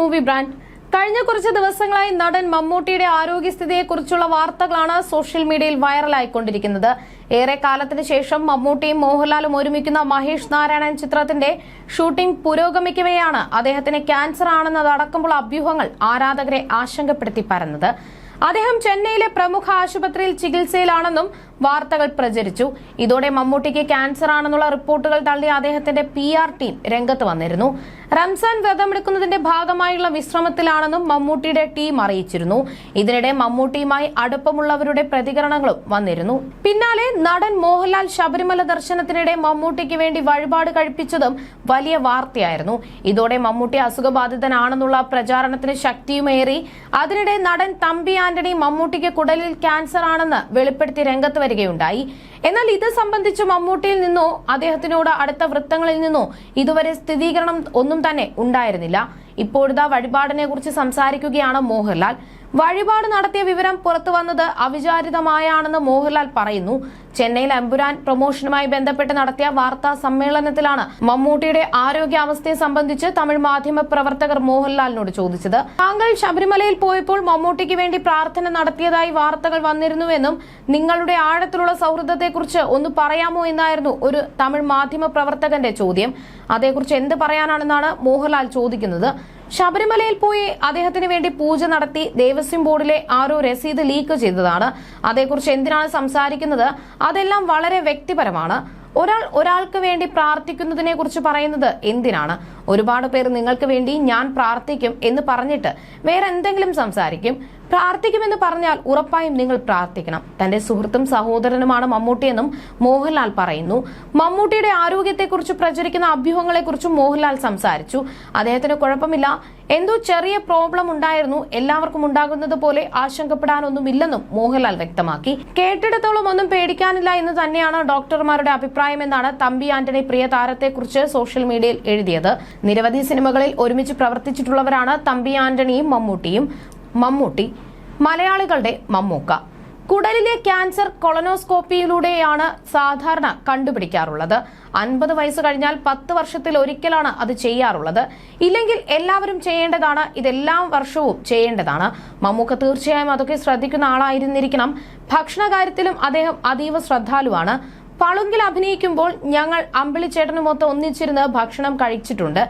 Movie brand. കഴിഞ്ഞ കുറച്ച് ദിവസങ്ങളായി നടൻ മമ്മൂട്ടിയുടെ ആരോഗ്യസ്ഥിതിയെക്കുറിച്ചുള്ള വാർത്തകളാണ് സോഷ്യൽ മീഡിയയിൽ വൈറലായിക്കൊണ്ടിരിക്കുന്നത്. ഏറെ കാലത്തിന് ശേഷം മമ്മൂട്ടിയും മോഹൻലാലും ഒരുമിക്കുന്ന മഹേഷ് നാരായണൻ ചിത്രത്തിന്റെ ഷൂട്ടിംഗ് പുരോഗമിക്കവെയാണ് അദ്ദേഹത്തിന് ക്യാൻസർ ആണെന്നതടക്കമുള്ള അഭ്യൂഹങ്ങൾ ആരാധകരെ ആശങ്കപ്പെടുത്തി പരന്നത്. അദ്ദേഹം ചെന്നൈയിലെ പ്രമുഖ ആശുപത്രിയിൽ ചികിത്സയിലാണെന്നും വാർത്തകൾ പ്രചരിച്ചു. ഇതോടെ മമ്മൂട്ടിക്ക് ക്യാൻസർ ആണെന്നുള്ള റിപ്പോർട്ടുകൾ തള്ളി അദ്ദേഹത്തിന്റെ പി ആർ ടീം രംഗത്ത് വന്നിരുന്നു. റംസാൻ വ്രതമെടുക്കുന്നതിന്റെ ഭാഗമായുള്ള വിശ്രമത്തിലാണെന്നും മമ്മൂട്ടിയുടെ ടീം അറിയിച്ചിരുന്നു. ഇതിനിടെ മമ്മൂട്ടിയുമായി അടുപ്പമുള്ളവരുടെ പ്രതികരണങ്ങളും വന്നിരുന്നു. പിന്നാലെ നടൻ മോഹൻലാൽ ശബരിമല ദർശനത്തിനിടെ മമ്മൂട്ടിക്ക് വേണ്ടി വഴിപാട് കഴിപ്പിച്ചതും വലിയ വാർത്തയായിരുന്നു. ഇതോടെ മമ്മൂട്ടി അസുഖബാധിതനാണെന്നുള്ള പ്രചാരണത്തിന് ശക്തിയുമേറി. അതിനിടെ നടൻ തമ്പി ആന്റണി മമ്മൂട്ടിക്ക് കുടലിൽ ക്യാൻസർ ആണെന്ന് വെളിപ്പെടുത്തി രംഗത്ത് വരികയുണ്ടായി എന്നാൽ ഇത് സംബന്ധിച്ച് മമ്മൂട്ടിയിൽ നിന്നോ അദ്ദേഹത്തിനോട് അടുത്ത വൃത്തങ്ങളിൽ നിന്നോ ഇതുവരെ സ്ഥിരീകരണം ഒന്നും തന്നെ ഉണ്ടായിരുന്നില്ല. ഇപ്പോഴത്തെ വഴിപാടിനെ കുറിച്ച് സംസാരിക്കുകയാണ് മോഹൻലാൽ. വഴിപാട് നടത്തിയ വിവരം പുറത്തു വന്നത് അവിചാരിതമായാണെന്ന് മോഹൻലാൽ പറയുന്നു. ചെന്നൈയിൽ അമ്പുരാൻ പ്രൊമോഷനുമായി ബന്ധപ്പെട്ട് നടത്തിയ വാർത്താ സമ്മേളനത്തിലാണ് മമ്മൂട്ടിയുടെ ആരോഗ്യാവസ്ഥയെ സംബന്ധിച്ച് തമിഴ് മാധ്യമ പ്രവർത്തകർ മോഹൻലാലിനോട് ചോദിച്ചത്. താങ്കൾ ശബരിമലയിൽ പോയപ്പോൾ മമ്മൂട്ടിക്ക് വേണ്ടി പ്രാർത്ഥന നടത്തിയതായി വാർത്തകൾ വന്നിരുന്നുവെന്നും നിങ്ങളുടെ ആഴത്തിലുള്ള സൗഹൃദത്തെക്കുറിച്ച് ഒന്ന് പറയാമോ എന്നായിരുന്നു ഒരു തമിഴ് മാധ്യമ പ്രവർത്തകന്റെ ചോദ്യം. അതേക്കുറിച്ച് എന്ത് പറയാനാണെന്നാണ് മോഹൻലാൽ ചോദിക്കുന്നത്. ശബരിമലയിൽ പോയി അദ്ദേഹത്തിന് വേണ്ടി പൂജ നടത്തി ദേവസ്വം ബോർഡിലെ ആരോ രസീത് ലീക്ക് ചെയ്തതാണ്. അതേക്കുറിച്ച് എന്തിനാണ് സംസാരിക്കുന്നത്? അതെല്ലാം വളരെ വ്യക്തിപരമാണ്. ഒരാൾ ഒരാൾക്ക് വേണ്ടി പ്രാർത്ഥിക്കുന്നതിനെ കുറിച്ച് പറയുന്നത് എന്തിനാണ്? ഒരുപാട് പേർ നിങ്ങൾക്ക് വേണ്ടി ഞാൻ പ്രാർത്ഥിക്കും എന്ന് പറഞ്ഞിട്ട് വേറെ എന്തെങ്കിലും സംസാരിക്കും. പ്രാർത്ഥിക്കുമെന്ന് പറഞ്ഞാൽ ഉറപ്പായും നിങ്ങൾ പ്രാർത്ഥിക്കണം. തന്റെ സുഹൃത്തും സഹോദരനുമാണ് മമ്മൂട്ടിയെന്നും മോഹൻലാൽ പറയുന്നു. മമ്മൂട്ടിയുടെ ആരോഗ്യത്തെക്കുറിച്ച് പ്രചരിക്കുന്ന അഭ്യൂഹങ്ങളെക്കുറിച്ചും മോഹൻലാൽ സംസാരിച്ചു. അദ്ദേഹത്തിന് കുഴപ്പമില്ല. എന്തോ ചെറിയ പ്രോബ്ലം ഉണ്ടായിരുന്നു. എല്ലാവർക്കും ഉണ്ടാകുന്നത് പോലെ ആശങ്കപ്പെടാനൊന്നുമില്ലെന്നും മോഹൻലാൽ വ്യക്തമാക്കി. കേട്ടിടത്തോളം ഒന്നും പേടിക്കാനില്ല എന്ന് തന്നെയാണ് ഡോക്ടർമാരുടെ അഭിപ്രായമെന്നാണ് തമ്പി ആന്റണി പ്രിയ താരത്തെക്കുറിച്ച് സോഷ്യൽ മീഡിയയിൽ എഴുതിയത്. നിരവധി സിനിമകളിൽ ഒരുമിച്ച് പ്രവർത്തിച്ചിട്ടുള്ളവരാണ് തമ്പി ആന്റണിയും മമ്മൂട്ടിയും. മമ്മൂട്ടി മലയാളികളുടെ മമ്മൂക്ക. കുടലിലെ ക്യാൻസർ കൊളനോസ്കോപ്പിയിലൂടെയാണ് സാധാരണ കണ്ടുപിടിക്കാറുള്ളത്. അൻപത് വയസ്സ് കഴിഞ്ഞാൽ പത്ത് വർഷത്തിൽ ഒരിക്കലാണ് അത് ചെയ്യാറുള്ളത്. ഇല്ലെങ്കിൽ എല്ലാവരും ചെയ്യേണ്ടതാണ് ഇതെല്ലാ വർഷവും ചെയ്യേണ്ടതാണ്. മമ്മൂക്ക തീർച്ചയായും അതൊക്കെ ശ്രദ്ധിക്കുന്ന ആളായിരുന്നിരിക്കണം. ഭക്ഷണകാര്യത്തിലും അദ്ദേഹം അതീവ ശ്രദ്ധാലുവാണ്. പളുങ്കിൽ അഭിനയിക്കുമ്പോൾ ഞങ്ങൾ അമ്പിളിച്ചേട്ടനുമൊത്ത് ഒന്നിച്ചിരുന്ന് ഭക്ഷണം കഴിച്ചിട്ടുണ്ട്.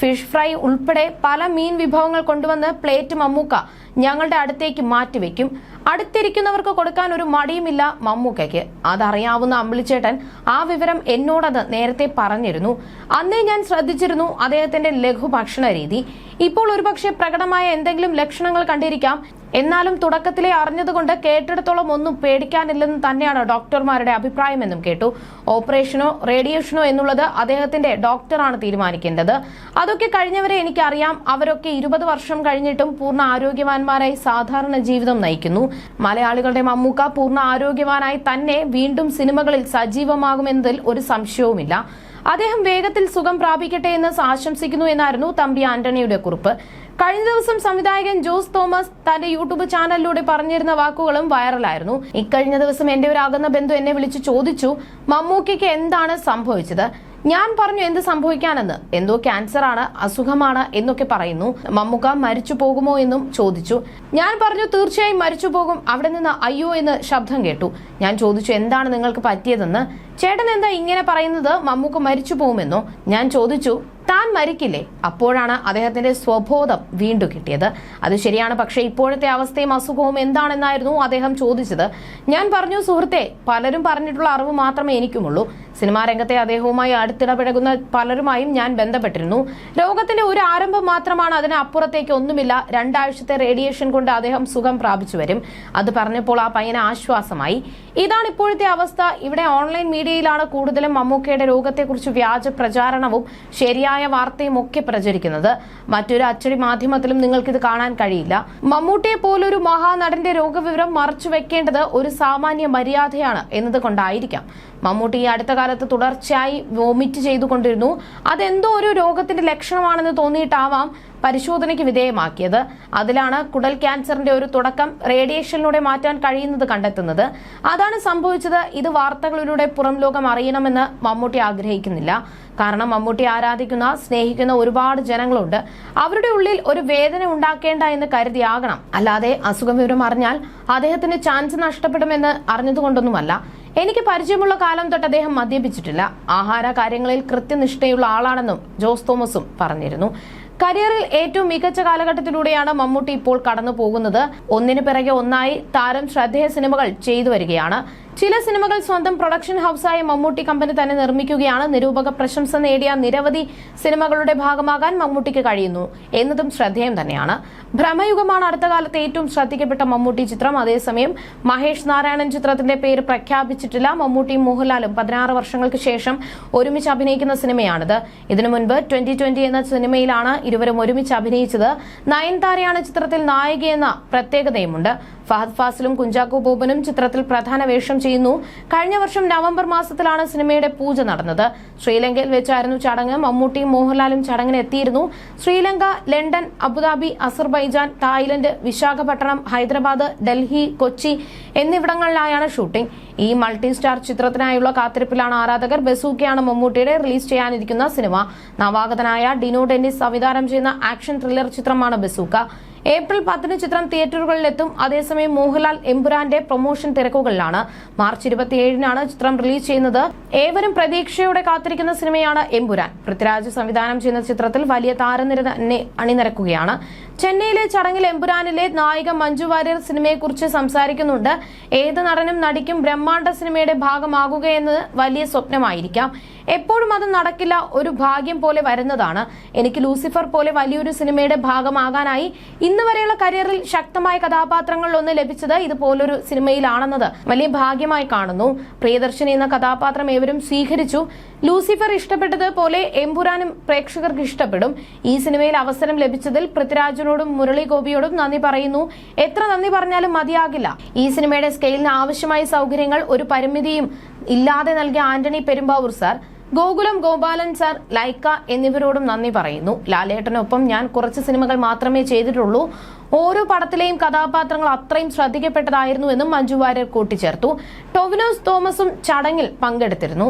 ഫിഷ് ഫ്രൈ ഉൾപ്പെടെ പല മീൻ വിഭവങ്ങൾ കൊണ്ടുവന്ന് പ്ലേറ്റ് മമ്മൂക്ക ഞങ്ങളുടെ അടുത്തേക്ക് മാറ്റിവെക്കും. അടുത്തിരിക്കുന്നവർക്ക് കൊടുക്കാൻ ഒരു മടിയുമില്ല മമ്മൂക്കയ്ക്ക്. അതറിയാവുന്ന അമ്പിളിച്ചേട്ടൻ ആ വിവരം എന്നോടത് നേരത്തെ പറഞ്ഞിരുന്നു. അന്നേ ഞാൻ ശ്രദ്ധിച്ചിരുന്നു അദ്ദേഹത്തിന്റെ ലഘു ഭക്ഷണ രീതി ഇപ്പോൾ ഒരുപക്ഷെ പ്രകടമായ എന്തെങ്കിലും ലക്ഷണങ്ങൾ കണ്ടിരിക്കാം. എന്നാലും തുടക്കത്തിലെ അറിഞ്ഞതുകൊണ്ട് കേട്ടിടത്തോളം ഒന്നും പേടിക്കാനില്ലെന്ന് തന്നെയാണ് ഡോക്ടർമാരുടെ അഭിപ്രായമെന്നും കേട്ടു. ഓപ്പറേഷനോ റേഡിയേഷനോ എന്നുള്ളത് അദ്ദേഹത്തിന്റെ ഡോക്ടറാണ് തീരുമാനിക്കേണ്ടത്. അതൊക്കെ കഴിഞ്ഞവരെ എനിക്കറിയാം. അവരൊക്കെ ഇരുപത് വർഷം കഴിഞ്ഞിട്ടും പൂർണ ആരോഗ്യവാന്മാരായി സാധാരണ ജീവിതം നയിക്കുന്നു. മലയാളികളുടെ മമ്മൂക്ക പൂർണ ആരോഗ്യവാനായി തന്നെ വീണ്ടും സിനിമകളിൽ സജീവമാകുമെന്നതിൽ ഒരു സംശയവുമില്ല. അദ്ദേഹം വേഗത്തിൽ സുഖം പ്രാപിക്കട്ടെ എന്ന് ആശംസിക്കുന്നു എന്നായിരുന്നു തമ്പി ആന്റണിയുടെ കുറിപ്പ്. കഴിഞ്ഞ ദിവസം സംവിധായകൻ ജോസ് തോമസ് തന്റെ യൂട്യൂബ് ചാനലിലൂടെ പറഞ്ഞിരുന്ന വാക്കുകളും വൈറലായിരുന്നു. ഇക്കഴിഞ്ഞ ദിവസം എന്റെ ഒരു അകന്ന ബന്ധു എന്നെ വിളിച്ചു ചോദിച്ചു മമ്മൂക്കയ്ക്ക് എന്താണ് സംഭവിച്ചത്? ഞാൻ പറഞ്ഞു എന്ത് സംഭവിക്കാനെന്ന്. എന്തോ ക്യാൻസർ ആണ് അസുഖമാണ് എന്നൊക്കെ പറയുന്നു. മമ്മൂക്ക മരിച്ചു പോകുമോ എന്നും ചോദിച്ചു. ഞാൻ പറഞ്ഞു തീർച്ചയായും മരിച്ചു പോകും. അവിടെ നിന്ന് അയ്യോ എന്ന് ശബ്ദം കേട്ടു. ഞാൻ ചോദിച്ചു എന്താണ് നിങ്ങൾക്ക് പറ്റിയതെന്ന്? ചേട്ടൻ എന്താ ഇങ്ങനെ പറയുന്നത്? മമ്മൂക്ക മരിച്ചു പോകുമെന്നോ? ഞാൻ ചോദിച്ചു. താൻ മരിക്കില്ലേ? അപ്പോഴാണ് അദ്ദേഹത്തിന്റെ സ്വബോധം വീണ്ടും കിട്ടിയത്. അത് ശരിയാണ്. പക്ഷേ ഇപ്പോഴത്തെ അവസ്ഥയും അസുഖവും എന്താണെന്നായിരുന്നു അദ്ദേഹം ചോദിച്ചത്. ഞാൻ പറഞ്ഞു സുഹൃത്തെ പലരും പറഞ്ഞിട്ടുള്ള അറിവ് മാത്രമേ എനിക്കുമുള്ളൂ. സിനിമാ രംഗത്തെ അദ്ദേഹവുമായി അടുത്തിടപഴകുന്ന പലരുമായും ഞാൻ ബന്ധപ്പെട്ടിരുന്നു. രോഗത്തിന്റെ ഒരു ആരംഭം മാത്രമാണ് അതിന് അപ്പുറത്തേക്ക് ഒന്നുമില്ല. രണ്ടാഴ്ചത്തെ റേഡിയേഷൻ കൊണ്ട് അദ്ദേഹം സുഖം പ്രാപിച്ചു വരും. അത് പറഞ്ഞപ്പോൾ ആ പയ്യന് ആശ്വാസമായി. ഇതാണ് ഇപ്പോഴത്തെ അവസ്ഥ. ഇവിടെ ഓൺലൈൻ മീഡിയയിലാണ് കൂടുതലും മമ്മൂക്കയുടെ രോഗത്തെക്കുറിച്ച് വ്യാജ പ്രചാരണവും ശരിയായ വാർത്തയും ഒക്കെ പ്രചരിക്കുന്നത്. മറ്റൊരു അച്ചടി മാധ്യമത്തിലും നിങ്ങൾക്കിത് കാണാൻ കഴിയില്ല. മമ്മൂട്ടിയെ പോലൊരു മഹാനടന്റെ രോഗവിവരം മറച്ചു വെക്കേണ്ടത് ഒരു സാമാന്യ മര്യാദയാണ് എന്നതുകൊണ്ടായിരിക്കാം. മമ്മൂട്ടി ഈ അടുത്ത കാലത്ത് തുടർച്ചയായി വോമിറ്റ് ചെയ്തുകൊണ്ടിരുന്നു. അതെന്തോ ഒരു രോഗത്തിന്റെ ലക്ഷണമാണെന്ന് തോന്നിയിട്ടാവാം പരിശോധനയ്ക്ക് വിധേയമാക്കിയത്. അതിലാണ് കുടൽ ക്യാൻസറിന്റെ ഒരു തുടക്കം റേഡിയേഷനിലൂടെ മാറ്റാൻ കഴിയുന്നത് കണ്ടെത്തുന്നത്. അതാണ് സംഭവിച്ചത്. ഇത് വാർത്തകളിലൂടെ പുറം ലോകം അറിയണമെന്ന് മമ്മൂട്ടി ആഗ്രഹിക്കുന്നില്ല. കാരണം മമ്മൂട്ടി ആരാധിക്കുന്ന സ്നേഹിക്കുന്ന ഒരുപാട് ജനങ്ങളുണ്ട്. അവരുടെ ഉള്ളിൽ ഒരു വേദന ഉണ്ടാക്കേണ്ട എന്ന് കരുതിയാകണം. അല്ലാതെ അസുഖം വിവരം അറിഞ്ഞാൽ അദ്ദേഹത്തിന് ചാൻസ് നഷ്ടപ്പെടുമെന്ന് അറിഞ്ഞതുകൊണ്ടൊന്നുമല്ല. എനിക്ക് പരിചയമുള്ള കാലം തൊട്ട് അദ്ദേഹം മദ്യപിച്ചിട്ടില്ല. ആഹാര കാര്യങ്ങളിൽ കൃത്യനിഷ്ഠയുള്ള ആളാണെന്നും ജോസ് തോമസും പറഞ്ഞിരുന്നു. കരിയറിൽ ഏറ്റവും മികച്ച കാലഘട്ടത്തിലൂടെയാണ് മമ്മൂട്ടി ഇപ്പോൾ കടന്നു പോകുന്നത് ഒന്നിനു പിറകെ ഒന്നായി താരം ശ്രദ്ധേയ സിനിമകൾ ചെയ്തു വരികയാണ്. ചില സിനിമകൾ സ്വന്തം പ്രൊഡക്ഷൻ ഹൗസായ മമ്മൂട്ടി കമ്പനി തന്നെ നിർമ്മിക്കുകയാണ്. നിരൂപക പ്രശംസ നേടിയ നിരവധി സിനിമകളുടെ ഭാഗമാകാൻ മമ്മൂട്ടിക്ക് കഴിയുന്നു. എന്നതും ശ്രദ്ധേയം തന്നെയാണ്. ഭ്രമയുഗമാണ് അടുത്ത കാലത്ത് ഏറ്റവും ശ്രദ്ധിക്കപ്പെട്ട മമ്മൂട്ടി ചിത്രം. അതേസമയം മഹേഷ് നാരായണൻ ചിത്രത്തിന്റെ പേര് പ്രഖ്യാപിച്ചിട്ടില്ല. മമ്മൂട്ടിയും മോഹൻലാലും പതിനാറ് വർഷങ്ങൾക്ക് ശേഷം ഒരുമിച്ച് അഭിനയിക്കുന്ന സിനിമയാണിത്. ഇതിനു മുൻപ് ട്വന്റി ട്വന്റി എന്ന സിനിമയിലാണ് ഇരുവരും ഒരുമിച്ച് അഭിനയിച്ചത്. നയൻതാരയാണ് ചിത്രത്തിൽ നായികയെന്ന പ്രത്യേകതയുമുണ്ട്. ഫഹദ് ഫാസിലും കുഞ്ചാക്കോ ബോബനും ചിത്രത്തിൽ പ്രധാന വേഷം ചെയ്യുന്നു. കഴിഞ്ഞ വർഷം നവംബർ മാസത്തിലാണ് സിനിമയുടെ പൂജ നടന്നത്. ശ്രീലങ്കയിൽ വെച്ചായിരുന്നു ചടങ്ങ്. മമ്മൂട്ടിയും മോഹൻലാലും ചടങ്ങിന് എത്തിയിരുന്നു. Sri Lanka London Abu Dhabi Azerbaijan Thailand Visakhapatnam Hyderabad Delhi Kochi എന്നിവിടങ്ങളിലായാണ് shooting. ഈ മൾട്ടി സ്റ്റാർ ചിത്രത്തിനായുള്ള കാത്തിരിപ്പിലാണ് ആരാധകർ ബസൂക്കയാണ് മമ്മൂട്ടിയുടെ റിലീസ് ചെയ്യാനിരിക്കുന്ന സിനിമ. നവാഗതനായ ഡിനോ ഡെന്നിസ് സംവിധാനം ചെയ്യുന്ന ആക്ഷൻ ത്രില്ലർ ചിത്രമാണ് ബസൂക്ക. ഏപ്രിൽ പത്തിന് ചിത്രം തിയേറ്ററുകളിലെത്തും. അതേസമയം മോഹൻലാൽ എമ്പുരാന്റെ പ്രൊമോഷൻ തിരക്കുകളിലാണ്. മാർച്ച് ഇരുപത്തിയേഴിനാണ് ചിത്രം റിലീസ് ചെയ്യുന്നത്. ഏവരും പ്രതീക്ഷയോടെ കാത്തിരിക്കുന്ന സിനിമയാണ് എമ്പുരാൻ. പൃഥ്വിരാജ് സംവിധാനം ചെയ്യുന്ന ചിത്രത്തിൽ വലിയ താരനിര തന്നെ അണിനിരക്കുകയാണ്. ചെന്നൈയിലെ ചടങ്ങിൽ എമ്പുരാനിലെ നായിക മഞ്ജു വാര്യർ സിനിമയെക്കുറിച്ച് സംസാരിക്കുന്നുണ്ട്. ഏത് നടനും നടിക്കും ബ്രഹ്മാണ്ട സിനിമയുടെ ഭാഗമാകുകയെന്നത് വലിയ സ്വപ്നമായിരിക്കാം. എപ്പോഴും അത് നടക്കില്ല ഒരു ഭാഗ്യം പോലെ വരുന്നതാണ്. എനിക്ക് ലൂസിഫർ പോലെ വലിയൊരു സിനിമയുടെ ഭാഗമാകാനായി ഇന്ന് വരെയുള്ള കരിയറിൽ ശക്തമായ കഥാപാത്രങ്ങളിലൊന്ന് ലഭിച്ചത് ഇതുപോലൊരു സിനിമയിലാണെന്നത് വലിയ ഭാഗ്യമായി കാണുന്നു. പ്രിയദർശിനി എന്ന കഥാപാത്രം ഏവരും സ്വീകരിച്ചു. ലൂസിഫർ ഇഷ്ടപ്പെട്ടത് പോലെ എമ്പുരാനും പ്രേക്ഷകർക്ക് ഇഷ്ടപ്പെടും. ഈ സിനിമയിൽ അവസരം ലഭിച്ചതിൽ പൃഥ്വിരാജിനോടും മുരളി ഗോപിയോടും നന്ദി പറയുന്നു. എത്ര നന്ദി പറഞ്ഞാലും മതിയാകില്ല. ഈ സിനിമയുടെ സ്കെയിലിന് ആവശ്യമായ സൗകര്യങ്ങൾ ഒരു പരിമിതിയും ഇല്ലാതെ നൽകിയ ആന്റണി പെരുമ്പാവൂർ സാർ ഗോകുലം ഗോപാലൻ സാർ ലൈക്ക എന്നിവരോടും നന്ദി പറയുന്നു. ലാലേട്ടനൊപ്പം ഞാൻ കുറച്ച് സിനിമകൾ മാത്രമേ ചെയ്തിട്ടുള്ളൂ. ഓരോ പടത്തിലെയും കഥാപാത്രങ്ങൾ അത്രയും ശ്രദ്ധിക്കപ്പെട്ടതായിരുന്നുവെന്നും മഞ്ജു വാര്യർ കൂട്ടിച്ചേർത്തു. ടൊവിനോസ് തോമസും ചടങ്ങിൽ പങ്കെടുത്തിരുന്നു.